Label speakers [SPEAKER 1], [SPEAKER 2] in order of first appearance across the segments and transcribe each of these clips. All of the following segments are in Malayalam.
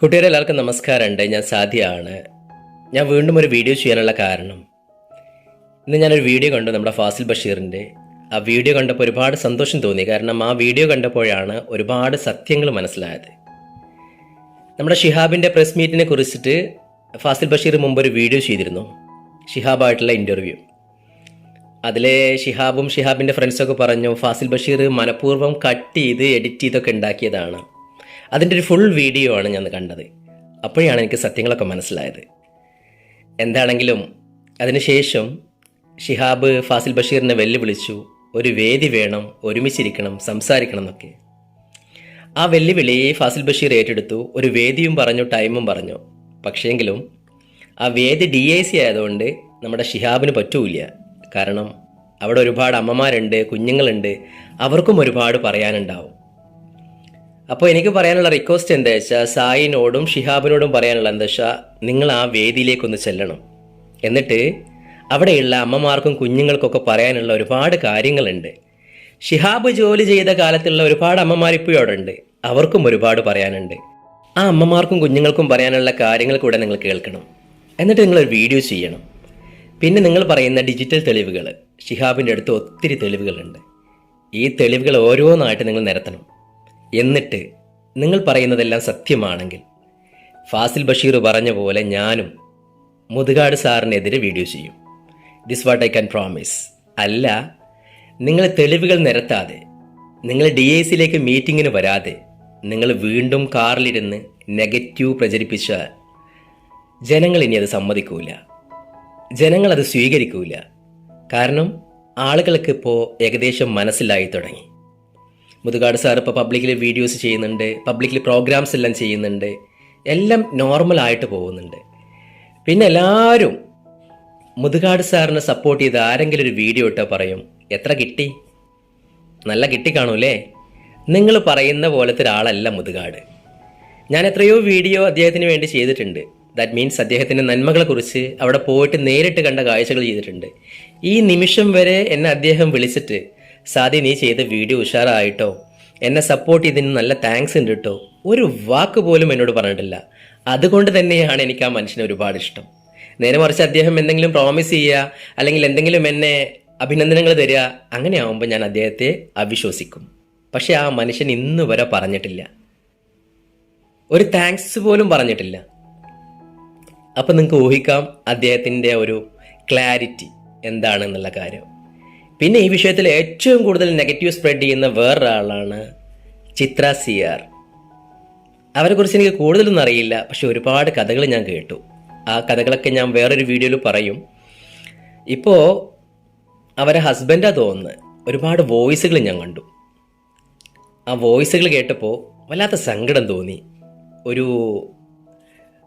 [SPEAKER 1] കൂട്ടുകാരെ എല്ലാവർക്കും നമസ്കാരമുണ്ട്. ഞാൻ സാധ്യയാണ്. ഞാൻ വീണ്ടും ഒരു വീഡിയോ ചെയ്യാനുള്ള കാരണം. ഇന്ന് ഞാനൊരു വീഡിയോ കണ്ടു നമ്മുടെ ഫാസിൽ ബഷീറിന്റെ. ആ വീഡിയോ കണ്ടപ്പോൾ ഒരുപാട് സന്തോഷം തോന്നി. കാരണം ആ വീഡിയോ കണ്ടപ്പോഴാണ് ഒരുപാട് സത്യങ്ങൾ മനസ്സിലായത്. നമ്മുടെ ഷിഹാബിന്റെ പ്രസ് മീറ്റിനെ കുറിച്ചിട്ട് ഫാസിൽ ബഷീർ മുമ്പ് ഒരു വീഡിയോ ചെയ്തിരുന്നു. ഷിഹാബായിട്ടുള്ള ഇന്റർവ്യൂ. അതിലെ ഷിഹാബും ഷിഹാബിന്റെ ഫ്രണ്ട്സൊക്കെ പറഞ്ഞു ഫാസിൽ ബഷീർ മനഃപൂർവം കട്ട് ചെയ്ത് എഡിറ്റ് ചെയ്തൊക്കെ ഉണ്ടാക്കിയതാണ്. അതിന്റെ ഒരു ഫുൾ വീഡിയോ ആണ് ഞാൻ കണ്ടത്. അപ്പോഴാണ് എനിക്ക് സത്യങ്ങളൊക്കെ മനസ്സിലായത്. എന്താണെങ്കിലും അതിനുശേഷം ഷിഹാബ് ഫാസിൽ ബഷീറിനെ വെല്ലുവിളിച്ചു ഒരു വേദി വേണം ഒരുമിച്ചിരിക്കണം സംസാരിക്കണം എന്നൊക്കെ. ആ വെല്ലുവിളി ഫാസിൽ ബഷീർ ഏറ്റെടുത്തു ഒരു വേദിയും പറഞ്ഞു ടൈമും പറഞ്ഞു. പക്ഷേങ്കിലും ആ വേദി ഡി ഐ സി ആയതുകൊണ്ട് നമ്മുടെ ഷിഹാബിന് പറ്റൂല കാരണം അവിടെ ഒരുപാട് അമ്മമാരുണ്ട് കുഞ്ഞുങ്ങളുണ്ട് അവർക്കും ഒരുപാട് പറയാനുണ്ടാവും. അപ്പോൾ എനിക്ക് പറയാനുള്ള റിക്വസ്റ്റ് എന്താ? വെച്ചാൽ സായിനോടും ഷിഹാബിനോടും പറയാനുള്ള എന്താ വെച്ചാൽ നിങ്ങൾ ആ വേദിയിലേക്കൊന്ന് ചെല്ലണം. എന്നിട്ട് അവിടെയുള്ള അമ്മമാർക്കും കുഞ്ഞുങ്ങൾക്കൊക്കെ പറയാനുള്ള ഒരുപാട് കാര്യങ്ങളുണ്ട്. ഷിഹാബ് ജോലി ചെയ്ത കാലത്തുള്ള ഒരുപാട് അമ്മമാർ ഇപ്പോഴും അവിടെ ഉണ്ട് അവർക്കും ഒരുപാട് പറയാനുണ്ട്. ആ അമ്മമാർക്കും കുഞ്ഞുങ്ങൾക്കും പറയാനുള്ള കാര്യങ്ങൾ കൂടെ നിങ്ങൾ കേൾക്കണം. എന്നിട്ട് നിങ്ങൾ ഒരു വീഡിയോ ചെയ്യണം. പിന്നെ നിങ്ങൾ പറയുന്ന ഡിജിറ്റൽ തെളിവുകൾ ഷിഹാബിന്റെ അടുത്ത് ഒത്തിരി തെളിവുകളുണ്ട്. ഈ തെളിവുകൾ ഓരോന്നായിട്ട് നിങ്ങൾ നിരത്തണം. എന്നിട്ട് നിങ്ങൾ പറയുന്നതെല്ലാം സത്യമാണെങ്കിൽ ഫാസിൽ ബഷീർ പറഞ്ഞ പോലെ ഞാനും മുതുകാട് സാറിനെതിരെ വീഡിയോ ചെയ്യും. This what I can promise അല്ല നിങ്ങൾ തെളിവുകൾ നിരത്താതെ നിങ്ങൾ ഡി ഐ സിയിലേക്ക് മീറ്റിങ്ങിന് വരാതെ നിങ്ങൾ വീണ്ടും കാറിലിരുന്ന് നെഗറ്റീവ് പ്രചരിപ്പിച്ച ജനങ്ങൾ ഇനി അത് സമ്മതിക്കൂല. ജനങ്ങൾ അത് സ്വീകരിക്കൂല. കാരണം ആളുകൾക്ക് ഇപ്പോൾ ഏകദേശം മനസ്സിലായി തുടങ്ങി. മുതുകാട് സാർ ഇപ്പോൾ പബ്ലിക്കിൽ വീഡിയോസ് ചെയ്യുന്നുണ്ട് പബ്ലിക്കിൽ പ്രോഗ്രാംസ് എല്ലാം ചെയ്യുന്നുണ്ട് എല്ലാം നോർമലായിട്ട് പോകുന്നുണ്ട്. പിന്നെ എല്ലാവരും മുതുകാട് സാറിനെ സപ്പോർട്ട് ചെയ്ത് ആരെങ്കിലും ഒരു വീഡിയോ ഇട്ടാൽ പറയും എത്ര കിട്ടി? നല്ല കിട്ടി കാണൂലേ? നിങ്ങൾ പറയുന്ന പോലത്തെ ഒരാളല്ല മുതുകാട്. ഞാൻ എത്രയോ വീഡിയോ അദ്ദേഹത്തിന് വേണ്ടി ചെയ്തിട്ടുണ്ട്. ദാറ്റ് മീൻസ് അദ്ദേഹത്തിന്റെ നന്മകളെക്കുറിച്ച് അവിടെ പോയിട്ട് നേരിട്ട് കണ്ട കാഴ്ചകൾ ചെയ്തിട്ടുണ്ട്. ഈ നിമിഷം വരെ എന്നെ അദ്ദേഹം വിളിച്ചിട്ട് സാധി നീ ചെയ്ത വീഡിയോ ഉഷാറായിട്ടോ? എന്നെ സപ്പോർട്ട് ചെയ്തതിന് നല്ല താങ്ക്സ് ഉണ്ട് കേട്ടോ ഒരു വാക്ക് പോലും എന്നോട് പറഞ്ഞിട്ടില്ല. അതുകൊണ്ട് തന്നെയാണ് എനിക്ക് ആ മനുഷ്യനെ ഒരുപാട് ഇഷ്ടം. നേരെ മറിച്ച് അദ്ദേഹം എന്തെങ്കിലും പ്രോമിസ് ചെയ്യുക അല്ലെങ്കിൽ എന്തെങ്കിലും എന്നെ അഭിനന്ദനങ്ങൾ തരിക അങ്ങനെ ആവുമ്പോൾ ഞാൻ അദ്ദേഹത്തെ അവിശ്വസിക്കും. പക്ഷെ ആ മനുഷ്യൻ ഇന്ന് വരെ പറഞ്ഞിട്ടില്ല. ഒരു താങ്ക്സ് പോലും പറഞ്ഞിട്ടില്ല. അപ്പം നിങ്ങൾക്ക് ഊഹിക്കാം അദ്ദേഹത്തിന്റെ ഒരു ക്ലാരിറ്റി എന്താണെന്നുള്ള കാര്യം. പിന്നെ ഈ വിഷയത്തിൽ ഏറ്റവും കൂടുതൽ നെഗറ്റീവ് സ്പ്രെഡ് ചെയ്യുന്ന വേറൊരാളാണ് ചിത്ര സിയാർ അവരെക്കുറിച്ച് എനിക്ക് കൂടുതലൊന്നും അറിയില്ല പക്ഷെ ഒരുപാട് കഥകൾ ഞാൻ കേട്ടു. ആ കഥകളൊക്കെ ഞാൻ വേറൊരു വീഡിയോയിൽ പറയും. ഇപ്പോൾ അവരെ ഹസ്ബൻഡാ തോന്നുന്നത്. ഒരുപാട് വോയിസുകൾ ഞാൻ കണ്ടു. ആ വോയിസുകൾ കേട്ടപ്പോൾ വല്ലാത്ത സങ്കടം തോന്നി. ഒരു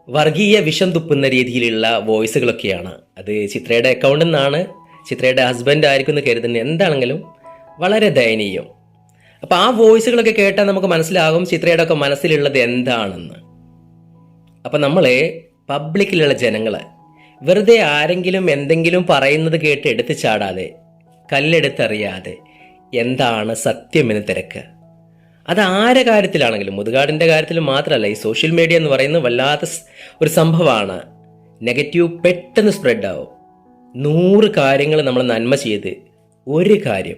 [SPEAKER 1] വർഗീയ വിഷം തുപ്പുന്ന രീതിയിലുള്ള വോയിസുകളൊക്കെയാണ്. അത് ചിത്രയുടെ അക്കൗണ്ടിൽ നിന്നാണ് ചിത്രയുടെ ഹസ്ബൻഡ് ആയിരിക്കും എന്ന് കരുതുന്നത് എന്താണെങ്കിലും വളരെ ദയനീയം. അപ്പോൾ ആ വോയിസുകളൊക്കെ കേട്ടാൽ നമുക്ക് മനസ്സിലാകും ചിത്രയുടെ ഒക്കെ മനസ്സിലുള്ളത് എന്താണെന്ന്. അപ്പം നമ്മൾ പബ്ലിക്കിലുള്ള ജനങ്ങൾ വെറുതെ ആരെങ്കിലും എന്തെങ്കിലും പറയുന്നത് കേട്ട് എടുത്ത് ചാടാതെ കല്ലെടുത്തറിയാതെ എന്താണ് സത്യമെന്ന് തിരക്ക്. അത് ആരെ കാര്യത്തിലാണെങ്കിലും മുതുകാടിന്റെ കാര്യത്തിൽ മാത്രമല്ല ഈ സോഷ്യൽ മീഡിയ എന്ന് പറയുന്നത് വല്ലാത്ത ഒരു സംഭവമാണ്. നെഗറ്റീവ് പെട്ടെന്ന് സ്പ്രെഡ് ആവും. നൂറ് കാര്യങ്ങൾ നമ്മൾ നന്മ ചെയ്ത് ഒരു കാര്യം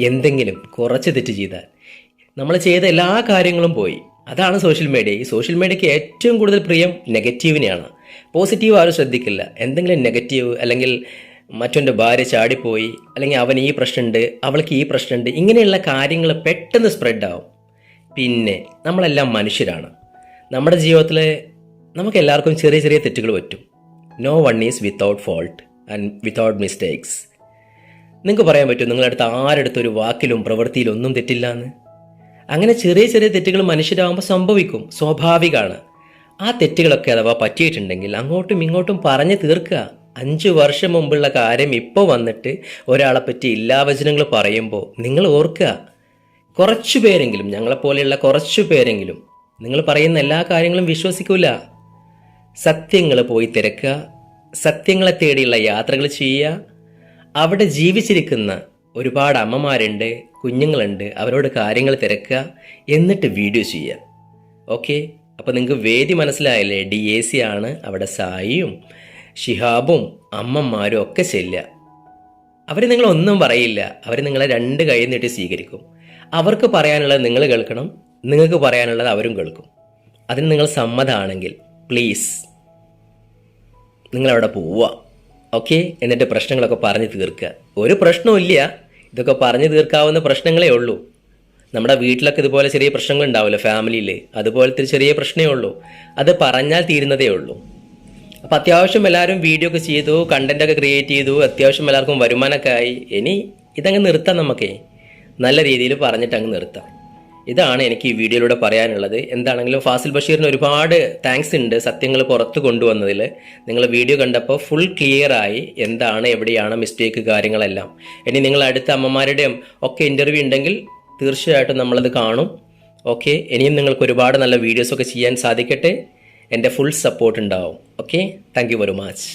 [SPEAKER 1] എന്തെങ്കിലും കുറച്ച് തെറ്റ് ചെയ്താൽ നമ്മൾ ചെയ്ത എല്ലാ കാര്യങ്ങളും പോയി. അതാണ് സോഷ്യൽ മീഡിയ ഈ സോഷ്യൽ മീഡിയയ്ക്ക് ഏറ്റവും കൂടുതൽ പ്രിയം നെഗറ്റീവിനെയാണ് പോസിറ്റീവ് ആരും ശ്രദ്ധിക്കില്ല. എന്തെങ്കിലും നെഗറ്റീവ് അല്ലെങ്കിൽ മറ്റൊന്റെ ഭാര്യ ചാടിപ്പോയി അല്ലെങ്കിൽ അവൻ ഈ പ്രശ്നമുണ്ട് അവൾക്ക് ഈ പ്രശ്നമുണ്ട് ഇങ്ങനെയുള്ള കാര്യങ്ങൾ പെട്ടെന്ന് സ്പ്രെഡ് ആവും. പിന്നെ നമ്മളെല്ലാം മനുഷ്യരാണ്. നമ്മുടെ ജീവിതത്തിൽ നമുക്ക് എല്ലാവർക്കും ചെറിയ ചെറിയ തെറ്റുകൾ പറ്റും. No one is without fault and without mistakes നിങ്ങൾക്ക് പറയാൻ പറ്റും നിങ്ങളുടെ അടുത്ത് ആരെടുത്ത് ഒരു വാക്കിലും പ്രവൃത്തിയിലും ഒന്നും തെറ്റില്ല എന്ന് അങ്ങനെ ചെറിയ ചെറിയ തെറ്റുകൾ മനുഷ്യരാകുമ്പോൾ സംഭവിക്കും സ്വാഭാവികമാണ്. ആ തെറ്റുകളൊക്കെ അഥവാ പറ്റിയിട്ടുണ്ടെങ്കിൽ അങ്ങോട്ടും ഇങ്ങോട്ടും പറഞ്ഞു തീർക്കുക. അഞ്ച് വർഷം മുമ്പുള്ള കാര്യം ഇപ്പോൾ വന്നിട്ട് ഒരാളെ പറ്റി ഇല്ലാവചനങ്ങൾ പറയുമ്പോൾ നിങ്ങൾ ഓർക്കുക. കുറച്ചു പേരെങ്കിലും ഞങ്ങളെപ്പോലെയുള്ള കുറച്ചു പേരെങ്കിലും നിങ്ങൾ പറയുന്ന എല്ലാ കാര്യങ്ങളും വിശ്വസിക്കൂല. സത്യങ്ങൾ പോയി തിരക്കുക. സത്യങ്ങളെ തേടിയുള്ള യാത്രകൾ ചെയ്യുക. അവിടെ ജീവിച്ചിരിക്കുന്ന ഒരുപാട് അമ്മമാരുണ്ട് കുഞ്ഞുങ്ങളുണ്ട് അവരോട് കാര്യങ്ങൾ തിരക്കുക എന്നിട്ട് വീഡിയോ ചെയ്യുക. ഓക്കെ അപ്പോൾ നിങ്ങൾക്ക് വേദി മനസ്സിലായില്ലേ? ഡി എ സി ആണ് അവിടെ സായിയും ഷിഹാബും അമ്മമാരും ഒക്കെ ചെല്ലുക. അവർ നിങ്ങളൊന്നും പറയില്ല. അവർ നിങ്ങളെ രണ്ട് കൈ നീട്ടി സ്വീകരിക്കും. അവർക്ക് പറയാനുള്ളത് നിങ്ങൾ കേൾക്കണം. നിങ്ങൾക്ക് പറയാനുള്ളത് അവരും കേൾക്കും. അതിന് നിങ്ങൾ സമ്മതമാണെങ്കിൽ പ്ലീസ് നിങ്ങളവിടെ പോവുക. ഓക്കെ എന്നിട്ട് പ്രശ്നങ്ങളൊക്കെ പറഞ്ഞു തീർക്കുക. ഒരു പ്രശ്നവും ഇല്ല. ഇതൊക്കെ പറഞ്ഞു തീർക്കാവുന്ന പ്രശ്നങ്ങളേ ഉള്ളൂ. നമ്മുടെ വീട്ടിലൊക്കെ ഇതുപോലെ ചെറിയ പ്രശ്നങ്ങൾ ഉണ്ടാവില്ല ഫാമിലിയിൽ അതുപോലത്തെ ചെറിയ പ്രശ്നമേ ഉള്ളൂ. അത് പറഞ്ഞാൽ തീരുന്നതേ ഉള്ളൂ. അപ്പോൾ അത്യാവശ്യം എല്ലാവരും വീഡിയോ ഒക്കെ ചെയ്തു കണ്ടന്റൊക്കെ ക്രിയേറ്റ് ചെയ്തു അത്യാവശ്യം എല്ലാവർക്കും വരുമാനമൊക്കെ ആയി. ഇനി ഇതങ്ങ് നിർത്താം നമുക്കേ. നല്ല രീതിയിൽ പറഞ്ഞിട്ട് അങ്ങ് നിർത്താം. ഇതാണ് എനിക്ക് ഈ വീഡിയോയിലൂടെ പറയാനുള്ളത്. എന്താണെങ്കിലും ഫാസിൽ ബഷീറിന് ഒരുപാട് താങ്ക്സ് ഉണ്ട് സത്യങ്ങൾ പുറത്ത് കൊണ്ടുവന്നതിൽ. നിങ്ങൾ വീഡിയോ കണ്ടപ്പോൾ ഫുൾ ക്ലിയർ ആയി എന്താണ് എവിടെയാണ് മിസ്റ്റേക്ക് കാര്യങ്ങളെല്ലാം. ഇനി നിങ്ങൾ അടുത്ത അമ്മമാരുടെയും ഒക്കെ ഇന്റർവ്യൂ ഉണ്ടെങ്കിൽ തീർച്ചയായിട്ടും നമ്മളത് കാണും. ഓക്കെ ഇനിയും നിങ്ങൾക്ക് ഒരുപാട് നല്ല വീഡിയോസൊക്കെ ചെയ്യാൻ സാധിക്കട്ടെ. എന്റെ ഫുൾ സപ്പോർട്ട് ഉണ്ടാവും. Okay thank very much